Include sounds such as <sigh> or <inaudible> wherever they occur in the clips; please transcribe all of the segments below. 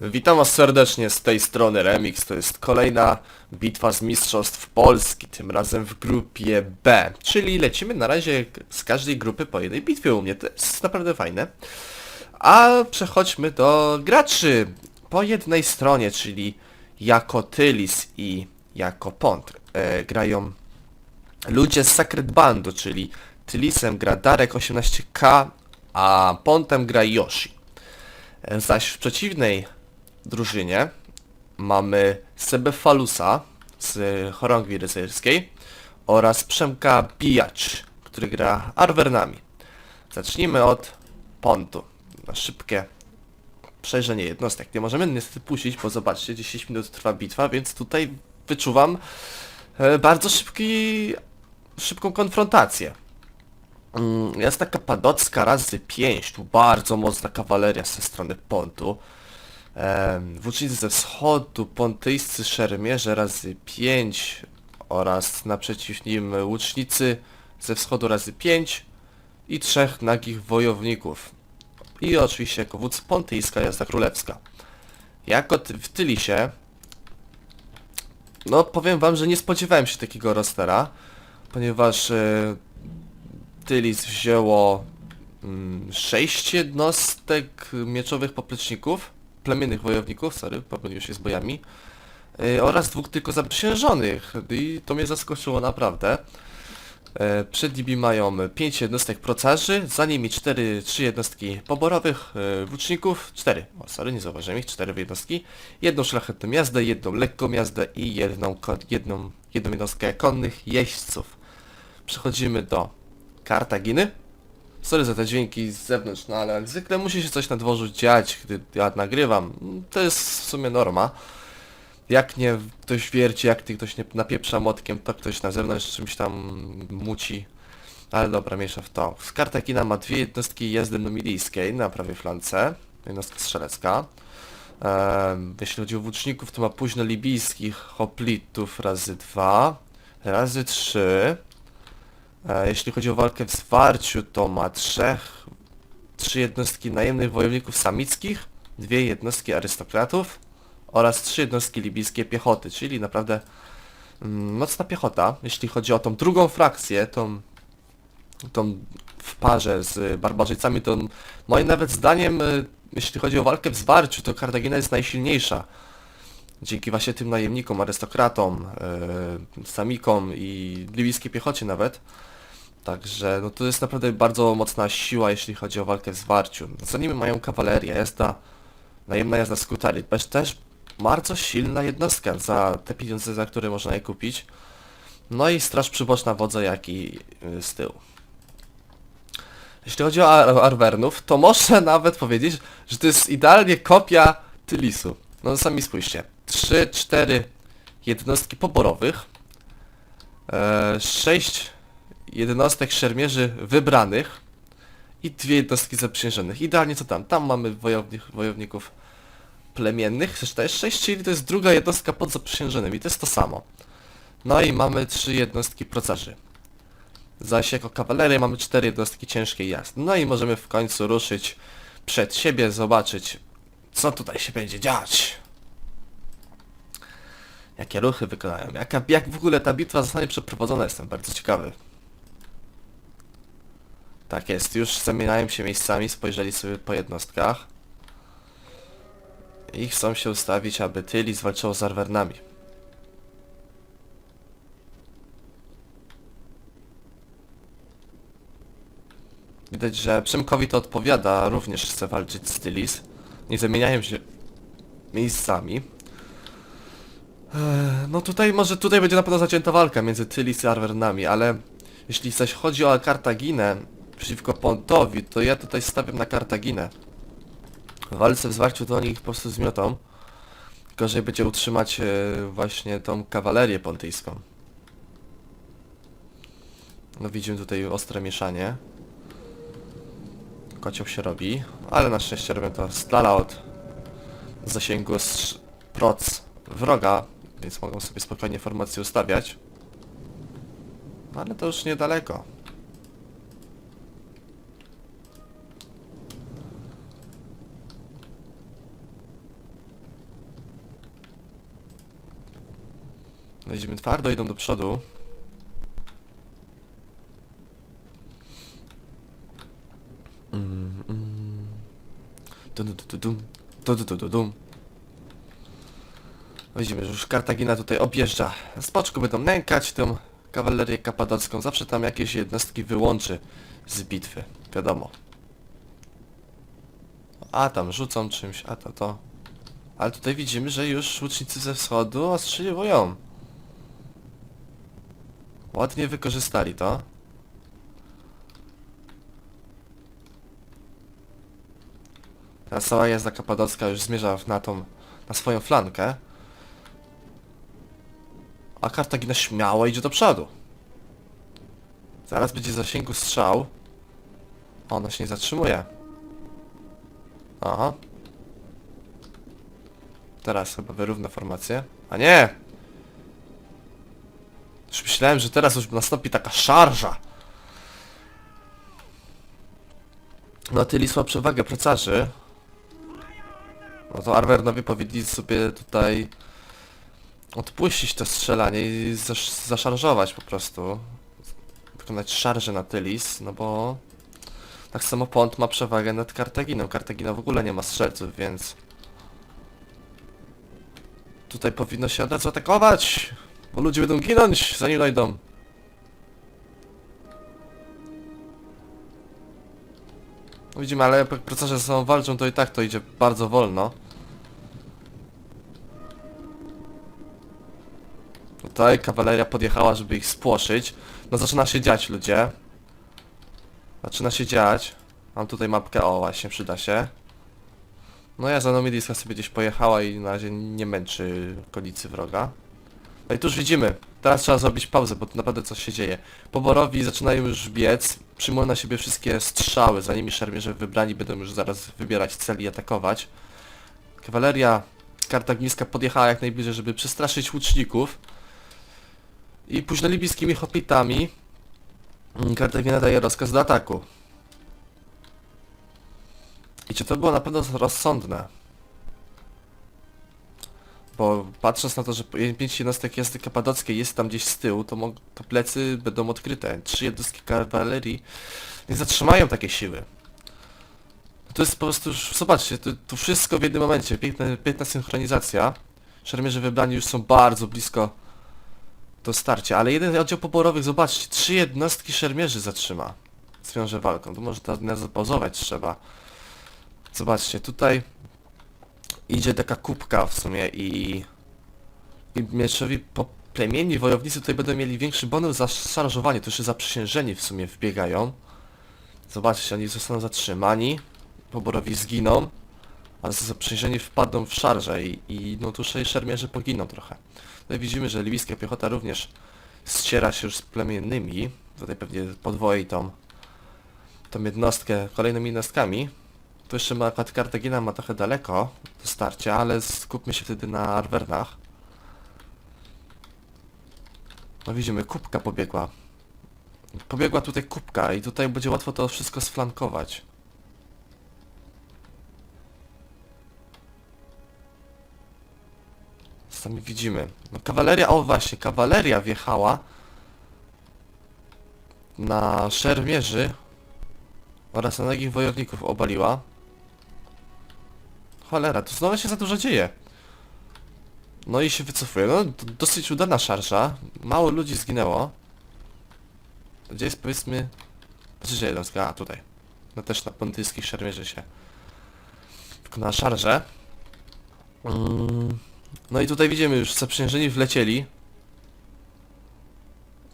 Witam was serdecznie z tej strony Remix. To jest kolejna bitwa z Mistrzostw Polski, tym razem w grupie B. Czyli lecimy na razie z każdej grupy po jednej bitwie u mnie. To jest naprawdę fajne. A przechodźmy do graczy po jednej stronie, czyli jako Tylis i jako Pont. E, grają ludzie z Sacred Bandu, czyli Tylisem gra Darek 18k, a Pontem gra Yoshi. E, Zaś w przeciwnej drużynie mamy Sebefalusa z chorągwi rycerskiej oraz Przemka Bijacz, który gra Arwernami. Zacznijmy od Pontu. Na szybkie przejrzenie jednostek. Nie możemy niestety puścić, bo zobaczcie, 10 minut trwa bitwa, więc tutaj wyczuwam e, bardzo szybki, szybką konfrontację. Mm, Jest taka padocka razy 5, tu bardzo mocna kawaleria ze strony Pontu. Włócznicy ze wschodu, pontyjscy szermierze razy 5 oraz naprzeciw nim łucznicy ze wschodu razy 5 i trzech nagich wojowników. I oczywiście jako wódz pontyjska jazda królewska. Jako w Tylisie, no powiem wam, że nie spodziewałem się takiego rostera, ponieważ e, Tylis wzięło mm, sześć jednostek mieczowych popleczników, plemiennych wojowników, sorry, pomyliłem się z bojami, yy, oraz dwóch tylko zaprzysiężonych i to mnie zaskoczyło naprawdę. E, Przed nimi mają 5 jednostek procarzy, za nimi 4, 3 jednostki poborowych e, włóczników, 4, o sorry, nie zauważyłem ich, 4 jednostki, jedną szlachetną jazdę, jedną lekką jazdę i jedną, jedną, jedną jednostkę konnych jeźdźców. Przechodzimy do Kartaginy. Sorry za te dźwięki z zewnątrz, no ale jak zwykle musi się coś na dworzu dziać, gdy ja nagrywam. To jest w sumie norma. Jak nie ktoś wierci, jak ty ktoś nie napieprza motkiem, to ktoś na zewnątrz czymś tam muci. Ale dobra, mniejsza w to. Z Kartagina ma dwie jednostki jazdy numilijskiej na prawej flance. Jednostka strzelecka. Ehm, jeśli chodzi o włóczników, to ma późno libijskich hoplitów razy dwa, razy trzy. E, Jeśli chodzi o walkę w zwarciu, to ma trzech, trzy jednostki najemnych wojowników samickich, dwie jednostki arystokratów oraz trzy jednostki libijskie piechoty, czyli naprawdę mm, mocna piechota. Jeśli chodzi o tą drugą frakcję, tą, tą w parze z barbarzyńcami, to moim nawet zdaniem, y, jeśli chodzi o walkę w zwarciu, to Kartagina jest najsilniejsza. Dzięki właśnie tym najemnikom, arystokratom, yy, samikom i libijskiej piechocie nawet. Także no to jest naprawdę bardzo mocna siła, jeśli chodzi o walkę w zwarciu. Za nimi mają kawalerię, jazda, najemna jazda skutary. Też, też bardzo silna jednostka za te pieniądze, za które można je kupić. No i straż przyboczna wodza, jak i y, z tyłu. Jeśli chodzi o Ar Arwernów, to można <laughs> nawet powiedzieć, że to jest idealnie kopia Tylisu. No sami spójrzcie. 3, 4 jednostki poborowych, e, 6 jednostek szermierzy wybranych i dwie jednostki zaprzysiężonych. Idealnie co tam? Tam mamy wojownik, wojowników plemiennych, też też 6, czyli to jest druga jednostka pod zaprzysiężonym i to jest to samo. No i mamy trzy jednostki procarzy. Zaś jako kawalerię mamy cztery jednostki ciężkiej jazdy. No i możemy w końcu ruszyć przed siebie, zobaczyć co tutaj się będzie dziać. Jakie ruchy wykonają, jaka, jak w ogóle ta bitwa zostanie przeprowadzona, jestem bardzo ciekawy. Tak jest, już zamieniają się miejscami, spojrzeli sobie po jednostkach. I chcą się ustawić, aby Tyli zwalczyło z Arwernami. Widać, że Przemkowi to odpowiada, również chce walczyć z Tylis. Nie zamieniają się miejscami. Eee, No tutaj może tutaj będzie na pewno zacięta walka między Tylis i Arwernami, ale jeśli zaś chodzi o Kartaginę przeciwko Pontowi, to ja tutaj stawiam na Kartaginę. W walce w zwarciu oni ich po prostu zmiotą. Gorzej będzie utrzymać e, właśnie tą kawalerię pontyjską. No widzimy tutaj ostre mieszanie. Kocioł się robi, ale na szczęście robią to z dala od zasięgu proc wroga, więc mogą sobie spokojnie formacje ustawiać. Ale to już niedaleko. No idziemy twardo, idą do przodu. Mm, mm. Dum, dum, dum, dum. Dum, dum, dum, dum. Widzimy, że już Kartagina tutaj objeżdża. Z boczku będą nękać tą kawalerię kapadocką. Zawsze tam jakieś jednostki wyłączy z bitwy. Wiadomo. A tam rzucą czymś, a to to. Ale tutaj widzimy, że już łucznicy ze wschodu ostrzeliwują. Ładnie wykorzystali to. Teraz cała jazda kapadocka już zmierza na tą, na swoją flankę. A Kartagina śmiało idzie do przodu. Zaraz będzie zasięgu strzał. Ona się nie zatrzymuje. Aha. Teraz chyba wyrówna formację. A nie! Już myślałem, że teraz już nastąpi taka szarża. No Tylis ma przewagę procarzy. No to Arwernowie powinni sobie tutaj odpuścić to strzelanie i zasz zaszarżować po prostu. Wykonać szarżę na Tylis, no bo tak samo Pont ma przewagę nad Kartaginą. Kartagina w ogóle nie ma strzelców, więc tutaj powinno się od razu atakować, bo ludzie będą ginąć zanim dojdą. No Widzimy, ale jak procesorze ze sobą walczą, to i tak to idzie bardzo wolno. Tutaj kawaleria podjechała, żeby ich spłoszyć. No zaczyna się dziać, ludzie. Zaczyna się dziać. Mam tutaj mapkę, o właśnie, przyda się. No ja za Nomidiska sobie gdzieś pojechała i na razie nie męczy okolicy wroga. No i tu już widzimy. Teraz trzeba zrobić pauzę, bo tu naprawdę coś się dzieje. Poborowi zaczynają już biec, przyjmują na siebie wszystkie strzały, za nimi szermierze wybrani będą już zaraz wybierać cel i atakować. Kawaleria kartagińska podjechała jak najbliżej, żeby przestraszyć łuczników. I późno libijskimi hopitami mm, Kartagina daje rozkaz do ataku. I czy to było na pewno rozsądne? Bo patrząc na to, że pięć jednostek jazdy kapadockiej jest tam gdzieś z tyłu, to, to plecy będą odkryte. Trzy jednostki kawalerii nie zatrzymają takie siły. To jest po prostu już, zobaczcie, to, to wszystko w jednym momencie, piękna, piękna synchronizacja. Szermierze wybrani już są bardzo blisko do starcia, ale jeden oddział poborowych, zobaczcie, trzy jednostki szermierzy zatrzyma. Zwiąże walką, to może to na zapauzować trzeba. Zobaczcie, tutaj idzie taka kubka w sumie i, i mieczowi plemienni wojownicy tutaj będą mieli większy bonus za szarżowanie, to jeszcze zaprzysiężeni w sumie wbiegają. Zobaczcie, oni zostaną zatrzymani, poborowi zginą, a zaprzysiężeni wpadną w szarżę i, i no tutaj szermierzy poginą trochę. Tutaj widzimy, że libijska piechota również ściera się już z plemiennymi, tutaj pewnie podwoi tą, tą jednostkę kolejnymi jednostkami. Tu jeszcze ma Kartagina ma trochę daleko do starcia, ale skupmy się wtedy na Arwernach. No widzimy, kubka pobiegła. Pobiegła tutaj kubka i tutaj będzie łatwo to wszystko sflankować. Sami widzimy. No kawaleria, o właśnie, kawaleria wjechała na szermierzy oraz na nagich wojowników obaliła. Cholera, tu znowu się za dużo dzieje. No i się wycofuje. No, dosyć udana szarża. Mało ludzi zginęło. Gdzie jest powiedzmy... Trzecia jednostka, a tutaj. No też na pontyjskich szermierzy się wykonała szarżę. Mm. No i tutaj widzimy już zaprzężeni wlecieli.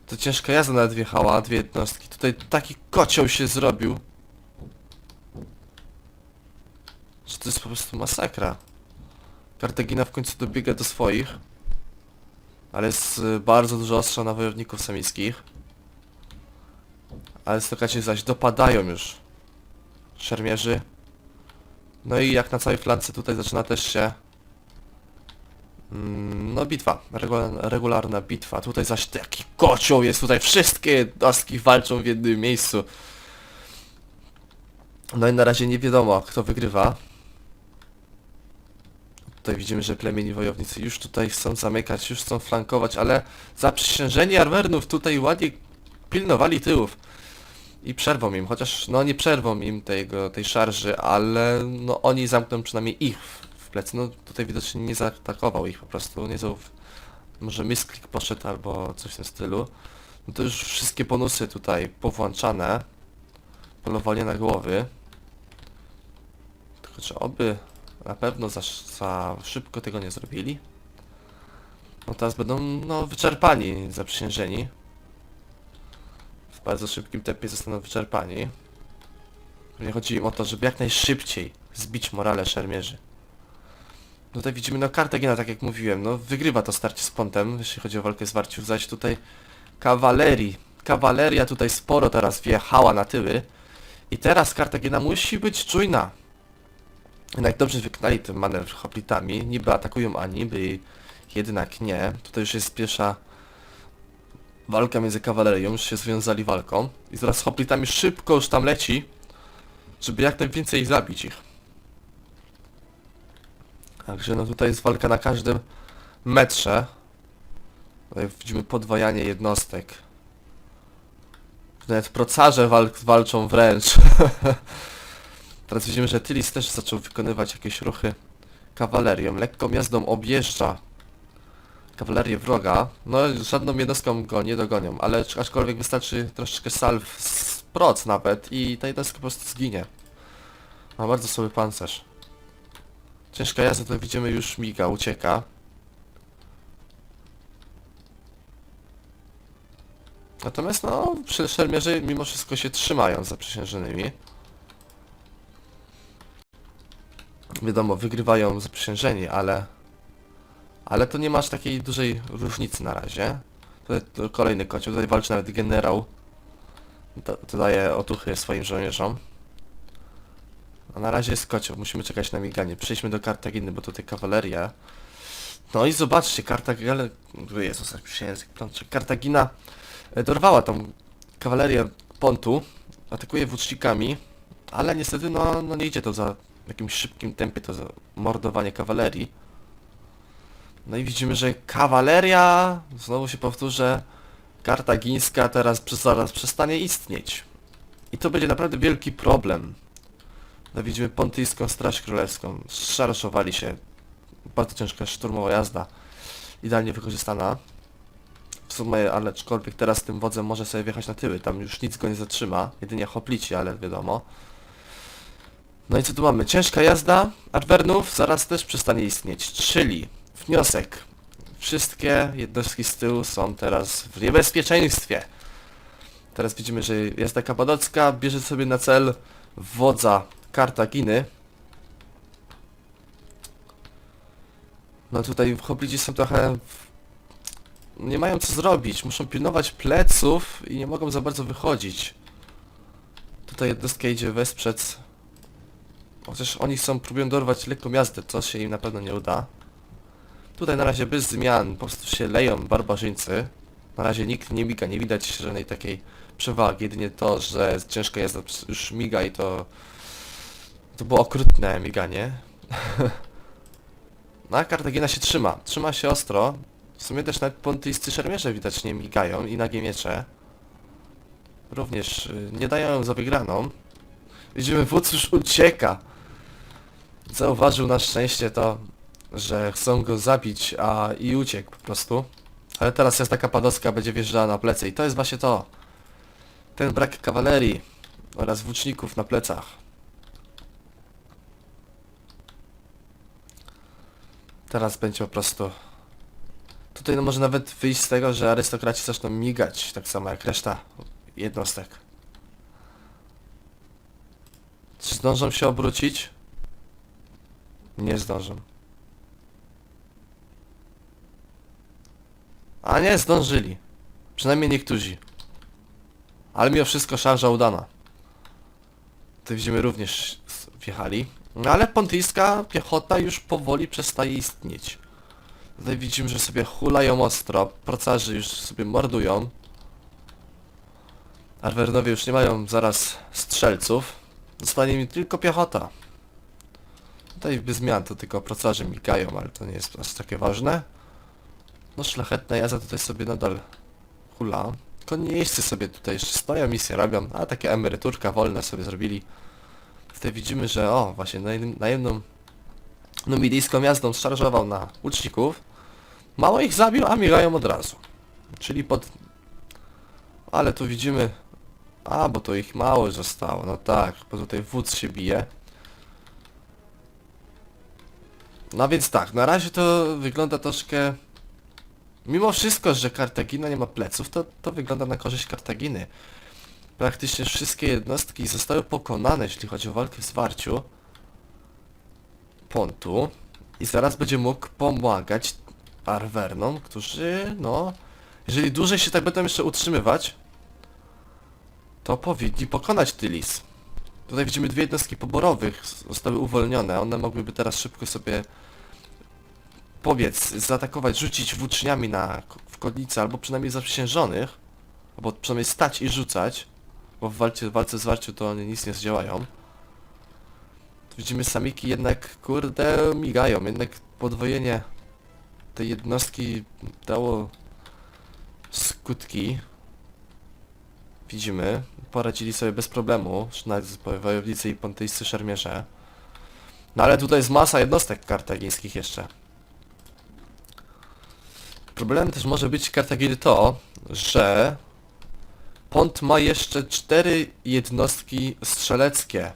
To ciężka jazda nawet wjechała, dwie jednostki. Tutaj taki kocioł się zrobił. Że to jest po prostu masakra. Kartagina w końcu dobiega do swoich. Ale jest y, bardzo dużo ostrza na wojowników samickich. Ale stokacie zaś dopadają już szermierzy. No i jak na całej flance tutaj zaczyna też się Mm, No bitwa, Regu- regularna bitwa. Tutaj zaś taki kocioł jest, tutaj wszystkie jednostki walczą w jednym miejscu. No i na razie nie wiadomo kto wygrywa. Tutaj widzimy, że plemieni wojownicy już tutaj chcą zamykać, już chcą flankować, ale zaprzysiężeni Arwernów tutaj ładnie pilnowali tyłów. I przerwą im, chociaż no nie przerwą im tego, tej szarży, ale no oni zamkną przynajmniej ich w, plecy. No tutaj widocznie nie zaatakował ich po prostu, nie zauf... Może misklik poszedł albo coś w tym stylu. No to już wszystkie bonusy tutaj powłączane. Polowanie na głowy. Tylko czy oby na pewno za, za szybko tego nie zrobili? No teraz będą no wyczerpani, zaprzysiężeni. W bardzo szybkim tempie zostaną wyczerpani. Nie chodzi im o to, żeby jak najszybciej zbić morale szermierzy. No Tutaj widzimy, no Kartagina, tak jak mówiłem, no wygrywa to starcie z Pontem, jeśli chodzi o walkę zwarciów, zaś tutaj kawalerii. Kawaleria tutaj sporo teraz wjechała na tyły. I teraz Kartagina musi być czujna. Jednak dobrze wykonali ten manewr hoplitami. Niby atakują, a niby jednak nie. Tutaj już jest pierwsza walka między kawalerią, już się związali walką. I zaraz hoplitami szybko już tam leci, żeby jak najwięcej zabić ich. Także no tutaj jest walka na każdym metrze. Tutaj widzimy podwajanie jednostek. Nawet procarze wal walczą wręcz. <laughs> Teraz widzimy, że Tylis też zaczął wykonywać jakieś ruchy kawalerią. Lekką jazdą objeżdża kawalerię wroga. No żadną jednostką go nie dogonią, ale aczkolwiek wystarczy troszeczkę salw z proc nawet i ta jednostka po prostu zginie. Ma bardzo słaby pancerz. Ciężka jazda to widzimy już miga, ucieka. Natomiast no, szermierze mimo wszystko się trzymają zaprzysiężonymi. Wiadomo, wygrywają zaprzysiężeni, ale... Ale to nie masz takiej dużej różnicy na razie. Tutaj to kolejny kocioł, tutaj walczy nawet generał. To, to daje otuchy swoim żołnierzom. A na razie jest kocioł, musimy czekać na miganie. Przejdźmy do Kartaginy, bo tutaj kawaleria. No i zobaczcie, Kartagina... Jezus, język plącze. Kartagina e, dorwała tą kawalerię Pontu, atakuje włócznikami, ale niestety no, no nie idzie to za jakimś szybkim tempie, to mordowanie kawalerii. No i widzimy, że kawaleria, znowu się powtórzę, kartagińska teraz zaraz przestanie istnieć. I to będzie naprawdę wielki problem. No widzimy pontyjską straż królewską, szarżowali się, bardzo ciężka szturmowa jazda, idealnie wykorzystana. W sumie, ale aczkolwiek teraz tym wodzem może sobie wjechać na tyły, tam już nic go nie zatrzyma, jedynie hoplici, ale wiadomo. No i co tu mamy? Ciężka jazda Arwernów zaraz też przestanie istnieć, czyli wniosek. Wszystkie jednostki z tyłu są teraz w niebezpieczeństwie. Teraz widzimy, że jazda kapadocka bierze sobie na cel wodza Kartaginy. No tutaj hoplici są trochę... Nie mają co zrobić, muszą pilnować pleców i nie mogą za bardzo wychodzić. Tutaj jednostka idzie wesprzeć Chociaż oni chcą, próbują dorwać lekką jazdę, co się im na pewno nie uda. Tutaj na razie bez zmian, po prostu się leją barbarzyńcy. Na razie nikt nie miga, nie widać żadnej takiej przewagi, jedynie to, że ciężka jazda już miga i to... To było okrutne miganie. <laughs> no a Kartagina się trzyma, trzyma się ostro. W sumie też nawet pontyjscy szermierze widocznie migają i nagie miecze. Również y, nie dają za wygraną. Widzimy, wódz już ucieka. Zauważył na szczęście to, że chcą go zabić, a i uciekł po prostu. Ale teraz jazda kapadocka będzie wjeżdżała na plecy i to jest właśnie to. Ten brak kawalerii oraz włóczników na plecach. Teraz będzie po prostu... Tutaj no może nawet wyjść z tego, że arystokraci zaczną migać, tak samo jak reszta jednostek. Czy zdążą się obrócić? Nie zdążą. A nie, zdążyli. Przynajmniej niektórzy. Ale mimo wszystko szarża udana. Tu widzimy również wjechali. No ale pontyjska piechota już powoli przestaje istnieć. Tutaj widzimy, że sobie hulają ostro, procarzy już sobie mordują. Arwernowie już nie mają zaraz strzelców. Zostanie mi tylko piechota. Tutaj bez zmian to tylko procarze migają, ale to nie jest aż takie ważne. No szlachetna jazda tutaj sobie nadal hula. Konnieźcy sobie tutaj jeszcze stoją, misję robią, a takie emeryturka wolne sobie zrobili. Tutaj widzimy, że o, właśnie najem- najemną numidyjską jazdą szarżował na łuczników. Mało ich zabił, a migają od razu. Czyli pod... Ale tu widzimy... A, bo to ich mało zostało, no tak, bo tutaj wódz się bije. No więc tak, na razie to wygląda troszkę... Mimo wszystko, że Kartagina nie ma pleców, to, to wygląda na korzyść Kartaginy. Praktycznie wszystkie jednostki zostały pokonane, jeśli chodzi o walkę w zwarciu. Pontu. I zaraz będzie mógł pomagać Arwernom, którzy, no... Jeżeli dłużej się tak będą jeszcze utrzymywać, to powinni pokonać Tylis. Tutaj widzimy dwie jednostki poborowych zostały uwolnione. One mogłyby teraz szybko sobie powiedz, zaatakować, rzucić włóczniami na w kodnicę, albo przynajmniej zaprzysiężonych, albo przynajmniej stać i rzucać, bo w walce, w walce z warciu to one nic nie zdziałają. Widzimy samiki jednak, kurde, migają, jednak podwojenie tej jednostki dało skutki. Widzimy, poradzili sobie bez problemu, nawet wojownicy i pontyjscy szermierze. No ale tutaj jest masa jednostek kartagińskich jeszcze. Problemem też może być Kartaginy to, że Pont ma jeszcze cztery jednostki strzeleckie.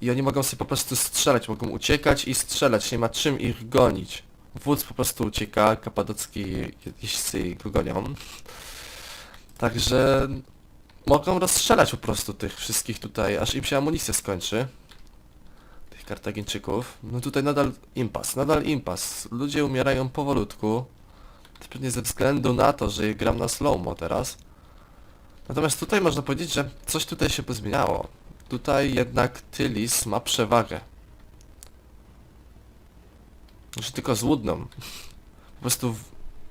I oni mogą sobie po prostu strzelać, mogą uciekać i strzelać, nie ma czym ich gonić. Wódz po prostu ucieka, kapadocki jeźdźcy go gonią. Także mogą rozstrzelać po prostu tych wszystkich tutaj, aż im się amunicja skończy. Tych Kartagińczyków. No tutaj nadal impas, nadal impas. Ludzie umierają powolutku. To pewnie ze względu na to, że gram na slowmo teraz. Natomiast tutaj można powiedzieć, że coś tutaj się pozmieniało. Tutaj jednak Tylis ma przewagę. Już tylko złudną. <laughs> Po prostu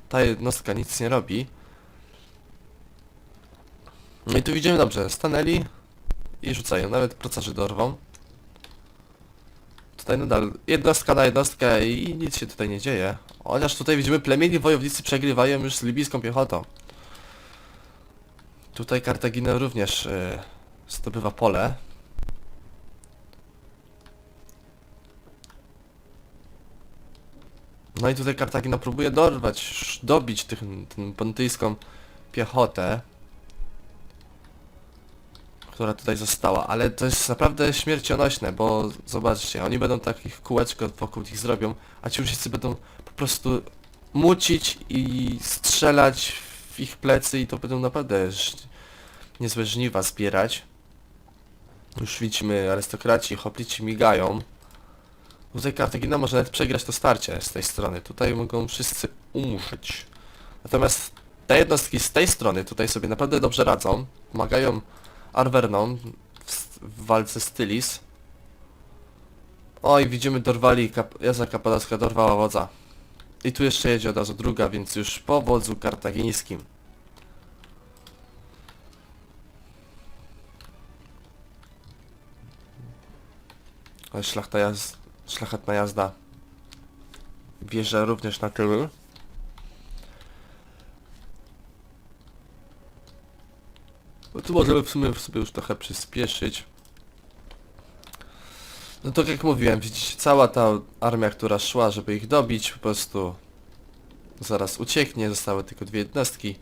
ta jednostka nic nie robi. No i tu widzimy dobrze, stanęli i rzucają, nawet procarzy dorwą. Tutaj nadal jednostka na jednostkę i nic się tutaj nie dzieje. Chociaż tutaj widzimy plemieni wojownicy przegrywają już z libijską piechotą. Tutaj Kartagina również y, zdobywa pole. No i tutaj Kartagina próbuje dorwać, dobić tych, tę pontyjską piechotę która tutaj została, ale to jest naprawdę śmiercionośne, bo zobaczcie, oni będą takich kółeczko wokół nich zrobią, a ci uczestnicy będą po prostu mucić i strzelać w ich plecy i to będą naprawdę niezłe żniwa zbierać. Już widzimy, arystokraci, hoplici migają. Tutaj Kartagina może nawet przegrać to starcie z tej strony. Tutaj mogą wszyscy umrzeć. Natomiast te jednostki z tej strony tutaj sobie naprawdę dobrze radzą. Pomagają Arvernon w, w walce z Tylis. Oj, widzimy dorwali, kap Jazda Kapadowska dorwała wodza. I tu jeszcze jedzie od razu druga, więc już po wodzu kartagińskim. Ale szlachta jaz szlachetna jazda. Wjeżdża również na tyły. No tu możemy w sumie sobie już trochę przyspieszyć. No tak jak mówiłem, widzicie, cała ta armia, która szła, żeby ich dobić, po prostu zaraz ucieknie, zostały tylko dwie jednostki.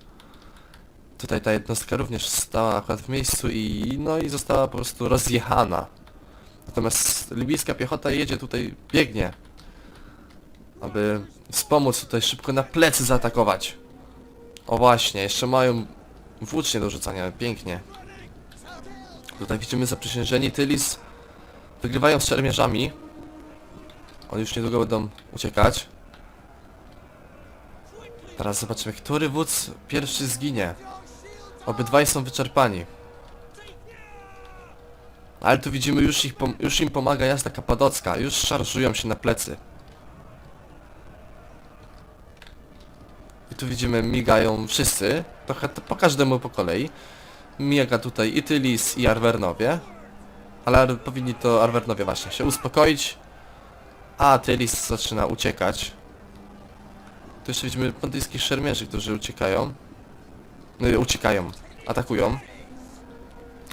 Tutaj ta jednostka również stała akurat w miejscu i no i została po prostu rozjechana. Natomiast libijska piechota jedzie tutaj, biegnie, aby wspomóc tutaj szybko na plecy zaatakować. O właśnie, jeszcze mają włócznie do rzucania, pięknie. Tutaj widzimy zaprzysiężeni Tylis wygrywają z szermierzami. Oni już niedługo będą uciekać. Teraz zobaczymy, który wódz pierwszy zginie. Obydwaj są wyczerpani. Ale tu widzimy, już, ich już im pomaga jazda kapadocka. Już szarżują się na plecy. Tu widzimy, migają wszyscy. Trochę to po każdemu po kolei. Miga tutaj i Tylis i Arwernowie. Ale ar- powinni to Arwernowie właśnie się uspokoić. A Tylis zaczyna uciekać. Tu jeszcze widzimy pontyjskich szermierzy, którzy uciekają. No, uciekają. Atakują.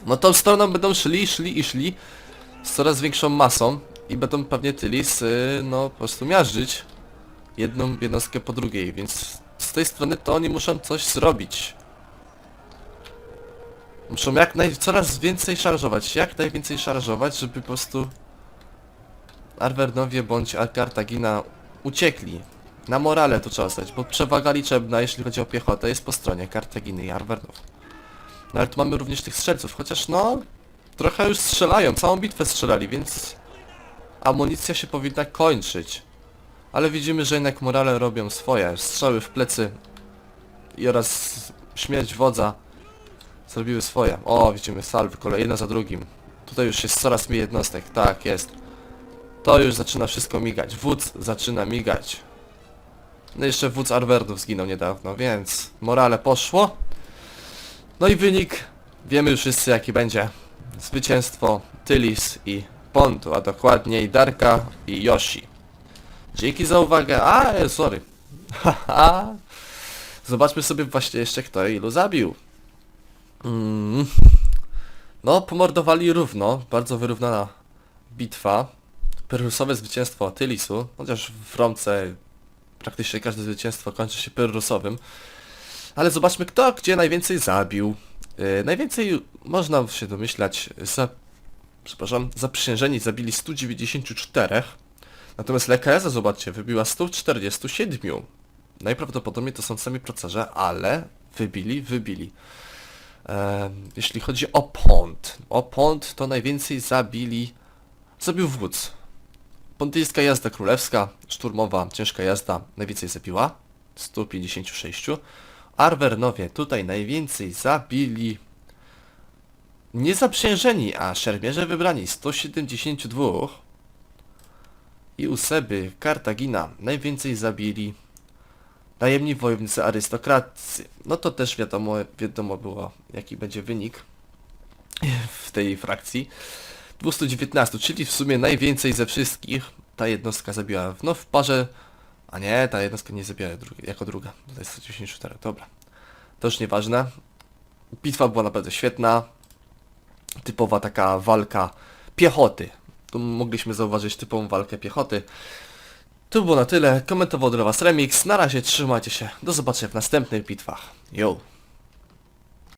No tą stroną będą szli, szli i szli z coraz większą masą i będą pewnie Tylis, y, no po prostu miażdżyć jedną jednostkę po drugiej, więc tej strony to oni muszą coś zrobić. Muszą jak naj... coraz więcej szarżować, jak najwięcej szarżować, żeby po prostu Arwernowie bądź Ar- Kartagina uciekli. Na morale to trzeba stać, bo przewaga liczebna, jeśli chodzi o piechotę, jest po stronie Kartaginy i Arwernów. No ale tu mamy również tych strzelców, chociaż no... Trochę już strzelają, całą bitwę strzelali, więc... Amunicja się powinna kończyć. Ale widzimy, że jednak morale robią swoje. Strzały w plecy i oraz śmierć wodza zrobiły swoje. O, widzimy salwy, kolej jedna za drugim. Tutaj już jest coraz mniej jednostek, tak jest. To już zaczyna wszystko migać. Wódz zaczyna migać. No jeszcze wódz Arwerdów zginął niedawno, więc morale poszło. No i wynik wiemy już wszyscy jaki będzie. Zwycięstwo Tylis i Pontu, a dokładniej Darka i Yoshi. Dzięki za uwagę. A, e, sorry. <laughs> Zobaczmy sobie właśnie jeszcze kto ilu zabił. Mm. No, pomordowali równo. Bardzo wyrównana bitwa. Pyrrusowe zwycięstwo Tylisu. Chociaż w Romce praktycznie każde zwycięstwo kończy się pyrrusowym. Ale zobaczmy kto gdzie najwięcej zabił. Yy, najwięcej można się domyślać za... Przepraszam, zaprzysiężeni zabili 194. Natomiast LKS, zobaczcie, wybiła 147. Najprawdopodobniej to są sami procarze, ale wybili, wybili. Jeśli chodzi o Pont, o Pont to najwięcej zabili, zabił wódz. Pontyjska jazda królewska, szturmowa, ciężka jazda, najwięcej zabiła, 156. Arwernowie tutaj najwięcej zabili, niezaprzysiężeni, a szermierze wybrani, 172. I Useby, Kartagina najwięcej zabili. Najemni wojownicy arystokracji. No to też wiadomo, wiadomo było jaki będzie wynik w tej frakcji. 219, czyli w sumie najwięcej ze wszystkich. Ta jednostka zabiła no w parze. A nie, ta jednostka nie zabiła jako druga. To jest 194, dobra. To już nieważne. Bitwa była naprawdę świetna. Typowa taka walka piechoty. Mogliśmy zauważyć typową walkę piechoty. To było na tyle. Komentował dla Was Remix. Na razie trzymajcie się. Do zobaczenia w następnych bitwach. Yo!